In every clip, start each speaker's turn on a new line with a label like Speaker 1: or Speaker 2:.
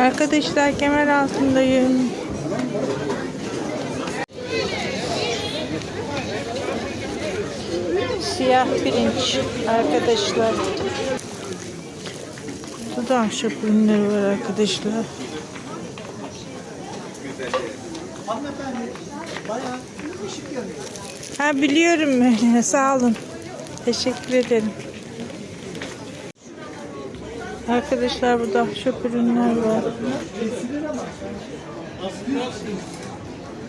Speaker 1: Arkadaşlar kemer altındayım. Siyah pirinç arkadaşlar. Bu da ahşap ürünleri var arkadaşlar. Ha biliyorum. Sağ olun. Teşekkür ederim. Arkadaşlar burada ahşap ürünler var.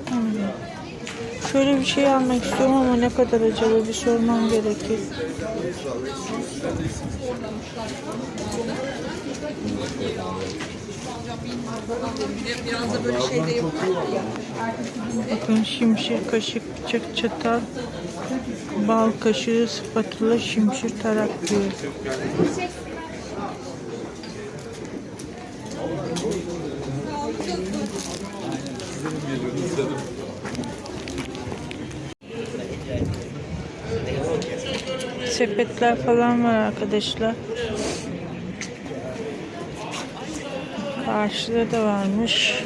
Speaker 1: Hmm. Şöyle bir şey almak istiyorum ama ne kadar acaba bir sormam gerekir. Bakın şimşir, kaşık, bıçak, çatal, bal kaşığı, spatula, şimşir, tarak diyor. Sepetler falan var arkadaşlar. Karşıda da varmış.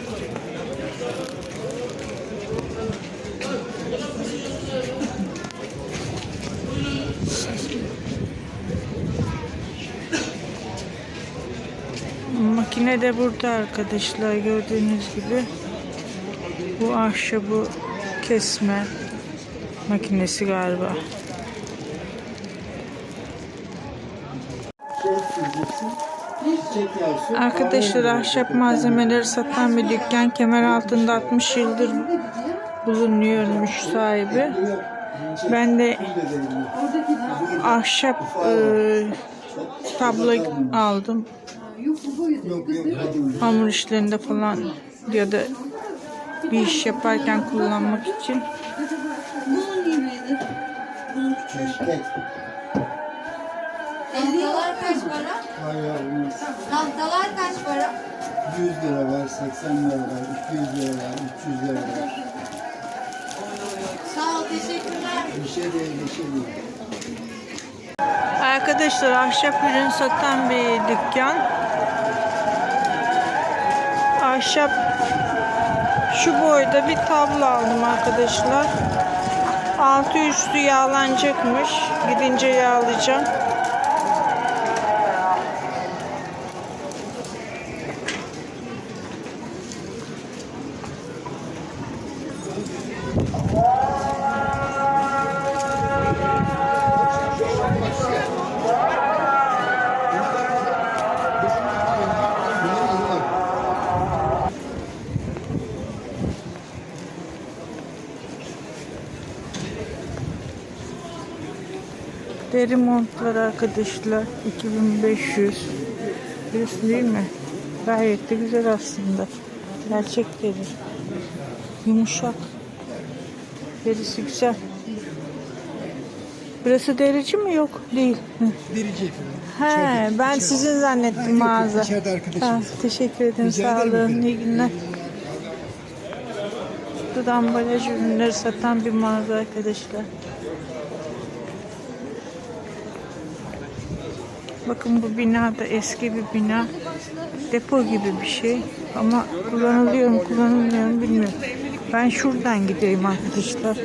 Speaker 1: Makine de burada arkadaşlar gördüğünüz gibi. Bu ahşabı kesme makinesi galiba. Arkadaşlar ahşap malzemeleri satan bir dükkan kemer altında 60 yıldır bulunuyormuş sahibi. Ben de ahşap e, tablo aldım. Hamur işlerinde falan ya da bir iş yaparken kullanmak için.
Speaker 2: Tahtalar kaç para? Tahtalar kaç para?
Speaker 3: 100 lira var, 80 lira var, 200 lira var, 300 lira var.
Speaker 2: Sağ ol, teşekkürler.
Speaker 3: Bir şey değil, bir şey değil.
Speaker 1: Arkadaşlar ahşap ürün satan bir dükkan. Ahşap şu boyda bir tablo aldım arkadaşlar. Altı üstü yağlanacakmış. Gidince yağlayacağım. Deri montlar arkadaşlar 2500 Biliyorsun değil mi? Gayet de güzel aslında. Gerçek deri. Yumuşak. Derisi güzel. Burası derici mi yok? Değil.
Speaker 3: Derici
Speaker 1: He, ben sizin zannettim mağaza.
Speaker 3: içeride arkadaşım.
Speaker 1: Ha, teşekkür ederim.
Speaker 3: Rica
Speaker 1: Sağ olun. İyi günler. Burada ambalaj ürünleri satan bir mağaza arkadaşlar. Bakın bu bina da eski bir bina. Depo gibi bir şey. Ama kullanılıyor mu kullanılmıyor mu bilmiyorum. Ben şuradan gideyim arkadaşlar.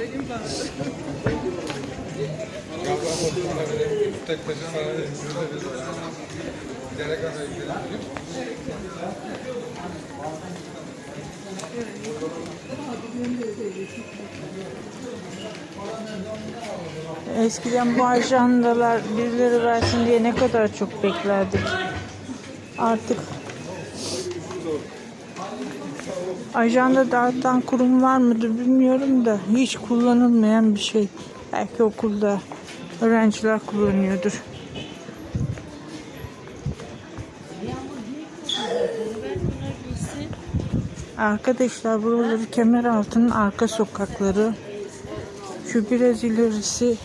Speaker 1: Eskiden bu ajandalar birileri versin diye ne kadar çok beklerdik. Artık ajanda dağıtan kurum var mıdır bilmiyorum da hiç kullanılmayan bir şey. Belki okulda öğrenciler kullanıyordur. Arkadaşlar buraları Kemeraltı'nın arka sokakları. Şu biraz ilerisi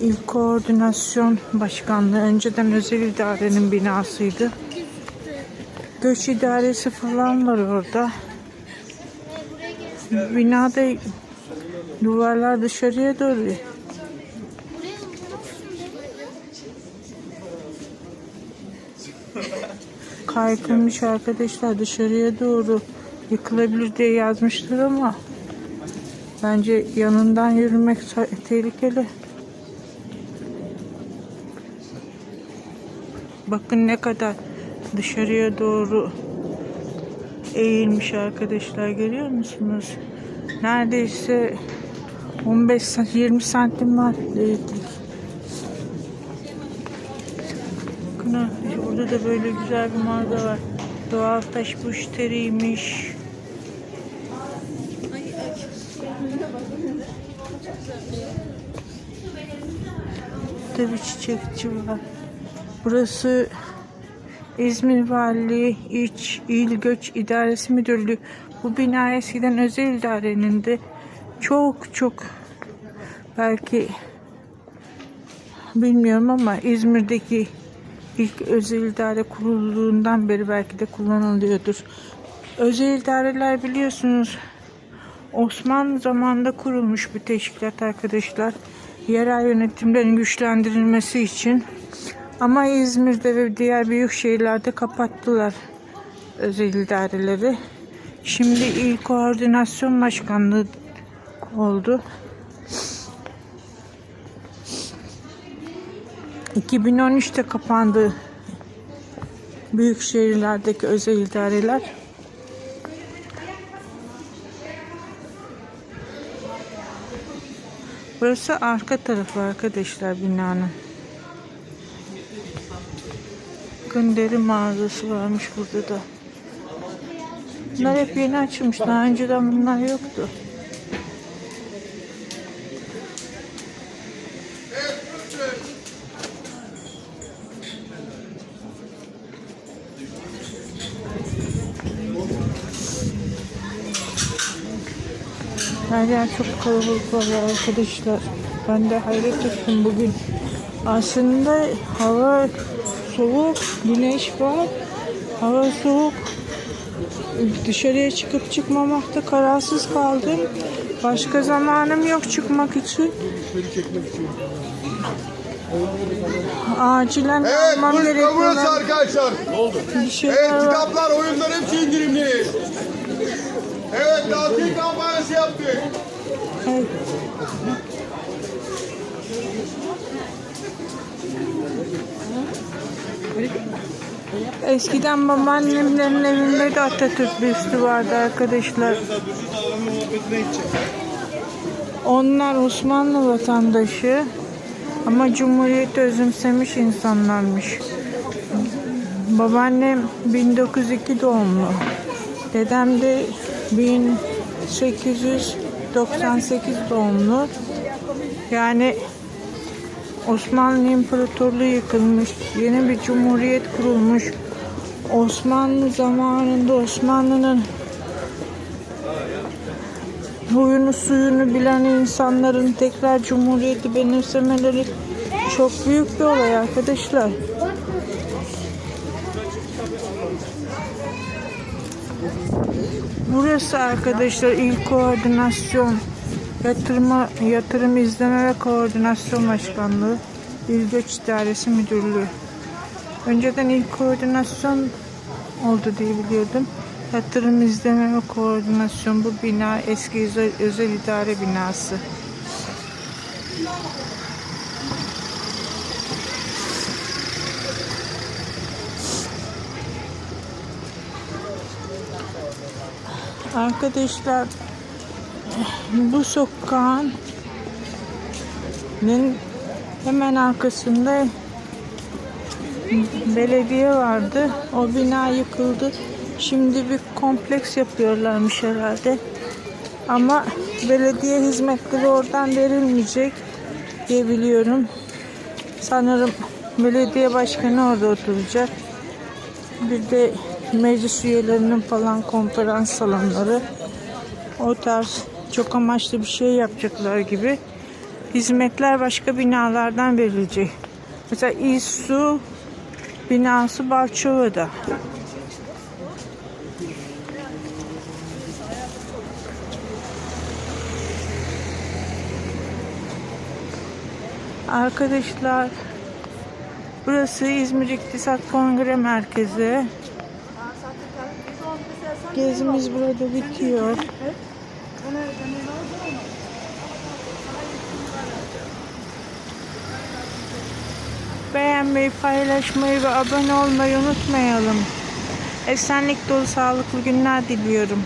Speaker 1: İl Koordinasyon Başkanlığı. Önceden özel idarenin binasıydı. Göç idaresi falan var orada. Binada duvarlar dışarıya doğru. Kaykılmış arkadaşlar dışarıya doğru yıkılabilir diye yazmışlar ama bence yanından yürümek tehlikeli. Bakın ne kadar dışarıya doğru eğilmiş arkadaşlar görüyor musunuz? Neredeyse 15 san- 20 santim var eğiklik. Bakın arkadaşlar burada da böyle güzel bir mağara var. Doğal taş buş teriymiş. Burada bir çiçekçi var. Burası İzmir Valiliği İç İl Göç İdaresi Müdürlüğü. Bu bina eskiden özel idarenin de çok çok belki bilmiyorum ama İzmir'deki ilk özel idare kurulduğundan beri belki de kullanılıyordur. Özel idareler biliyorsunuz Osmanlı zamanında kurulmuş bir teşkilat arkadaşlar. Yerel yönetimlerin güçlendirilmesi için. Ama İzmir'de ve diğer büyük şehirlerde kapattılar özel idareleri. Şimdi İl Koordinasyon Başkanlığı oldu. 2013'te kapandı büyük şehirlerdeki özel idareler. Burası arka tarafı arkadaşlar binanın. Bakın deri mağazası varmış burada da. Bunlar hep yeni açılmış. Daha önceden bunlar yoktu. Yer çok kalabalık var arkadaşlar. Ben de hayret ettim bugün. Aslında hava soğuk, güneş var. Hava soğuk. Dışarıya çıkıp çıkmamakta kararsız kaldım. Başka zamanım yok çıkmak için. Acilen
Speaker 4: Evet,
Speaker 1: almam gerekiyor.
Speaker 4: burası arkadaşlar. Ne oldu?
Speaker 1: Bir şeyler
Speaker 4: Evet,
Speaker 1: var.
Speaker 4: kitaplar, oyunlar hepsi indirimli. Evet, tatil kampanyası yaptık.
Speaker 1: Eskiden babaannemlerin evinde de Atatürk büstü vardı arkadaşlar. Onlar Osmanlı vatandaşı ama Cumhuriyeti özümsemiş insanlarmış. Babaannem 1902 doğumlu. Dedem de 1898 doğumlu. Yani Osmanlı İmparatorluğu yıkılmış. Yeni bir cumhuriyet kurulmuş. Osmanlı zamanında Osmanlı'nın huyunu suyunu bilen insanların tekrar cumhuriyeti benimsemeleri çok büyük bir olay arkadaşlar. Burası arkadaşlar ilk koordinasyon yatırma yatırım izleme ve koordinasyon başkanlığı İl Göç İdaresi Müdürlüğü. Önceden ilk koordinasyon oldu diye biliyordum. Yatırım izleme ve koordinasyon bu bina eski özel, özel idare binası. Arkadaşlar bu sokağın hemen arkasında belediye vardı. O bina yıkıldı. Şimdi bir kompleks yapıyorlarmış herhalde. Ama belediye hizmetleri oradan verilmeyecek diye biliyorum. Sanırım belediye başkanı orada oturacak. Bir de meclis üyelerinin falan konferans salonları. O tarz çok amaçlı bir şey yapacaklar gibi. Hizmetler başka binalardan verilecek. Mesela İSU binası Balçova'da. Arkadaşlar burası İzmir İktisat Kongre Merkezi. Gezimiz burada bitiyor. Beğenmeyi, paylaşmayı ve abone olmayı unutmayalım. Esenlik dolu sağlıklı günler diliyorum.